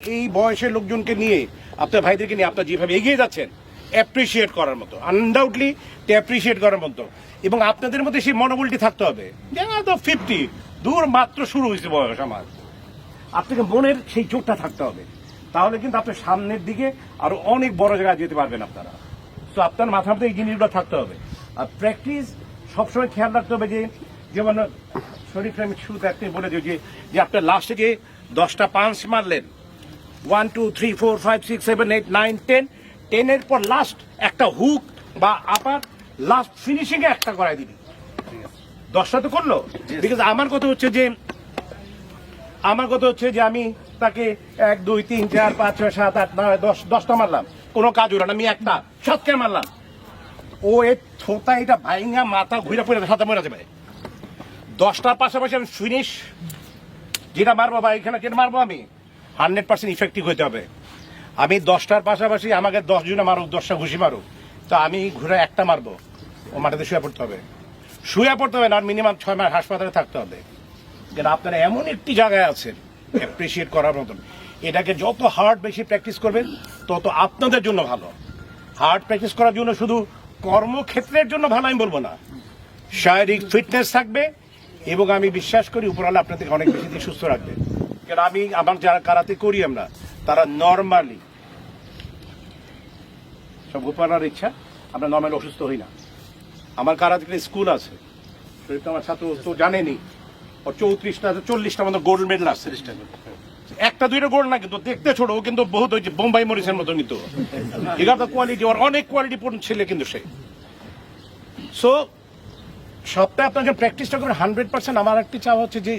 এই বয়সের লোকজনকে নিয়ে, আপনার ভাইদেরকে নিয়ে আপনার যেভাবে এগিয়ে যাচ্ছেন অ্যাপ্রিসিয়েট করার মতো আনডাউটলি অ্যাপ্রিসিয়েট করার মতো। এবং আপনাদের মধ্যে সেই মনোবলটি থাকতে হবে। তো ফিফটি দূর মাত্র শুরু হয়েছে বয়স আমার। আপনাকে মনের সেই চোখটা থাকতে হবে। তাহলে কিন্তু আপনার সামনের দিকে আরও অনেক বড় জায়গায় যেতে পারবেন আপনারা। তো আপনার মাথার মধ্যে এই জিনিসগুলো থাকতে হবে। আর প্র্যাকটিস সবসময় খেয়াল রাখতে হবে যে, যেমন, শরীফ আমি শুরুতে আপনি বলে যে যে আপনার লাস্টে যে দশটা পাঁচ মারলেন one two three four five six seven eight nine ten টেনের পর লাস্ট একটা হুক বা আপার লাস্ট ফিনিশিং এ একটা করাই দিবি। দশটা তো করল? বিকজ আমার কথা হচ্ছে যে আমার কথা হচ্ছে যে আমি তাকে এক দুই তিন চার পাঁচ ছয় সাত আট নয় দশ দশটা মারলাম। কোনো কাজ হলো না আমি একটা সাতকে মারলাম। ও এ থোতা এটা ভাইঙ্গা মাথা ঘুরে পড়ে সাথে মরে যাবে। দশটার পাশাপাশি আমি ফিনিশ যেটা মারবো বা এখানে যেটা মারবো আমি হান্ড্রেড পার্সেন্ট ইফেক্টিভ হতে হবে। আমি দশটার পাশাপাশি আমাকে দশ জনে মারুক, দশটা ঘুষি মারুক। তো আমি ঘুরে একটা মারবো। ও মাটিতে শুয়ে পড়তে হবে। শুয়ে পড়তে হবে না মিনিমাম ছয় মাস হাসপাতালে থাকতে হবে। যেন আপনারা এমন একটি জায়গায় আছেন অ্যাপ্রিসিয়েট করার মতন। এটাকে যত হার্ড বেশি প্র্যাকটিস করবেন, তত আপনাদের জন্য ভালো। হার্ড প্র্যাকটিস করার জন্য শুধু কর্মক্ষেত্রের জন্য ভালো আমি বলব না। শারীরিক ফিটনেস থাকবে, এবং আমি বিশ্বাস করি উপরওয়ালা আপনাদেরকে অনেক বেশি সুস্থ রাখবে। কারণ আমি আমার যারা কারাতে করি আমরা, তারা নর্মালি সব উপরার ইচ্ছা, আমরা নর্মালি অসুস্থ হই না। আমার কারাতে স্কুল আছে শরীফ আমার ছাত্র তো জানেনি। ওর চৌত্রিশটা চল্লিশটা মতো গোল্ড মেডেল আসছে একটা দুইটা গোল্ড না, কিন্তু দেখতে ছোট, ও কিন্তু বহুত ওই যে বোম্বাই মরিসের মতো কিন্তু এগারো কোয়ালিটি ওর অনেক কোয়ালিটিপূর্ণ ছেলে কিন্তু সে। সো সপ্তাহে আপনাকে প্র্যাকটিসটা করে হান্ড্রেড পার্সেন্ট আমার একটি চাওয়া হচ্ছে যে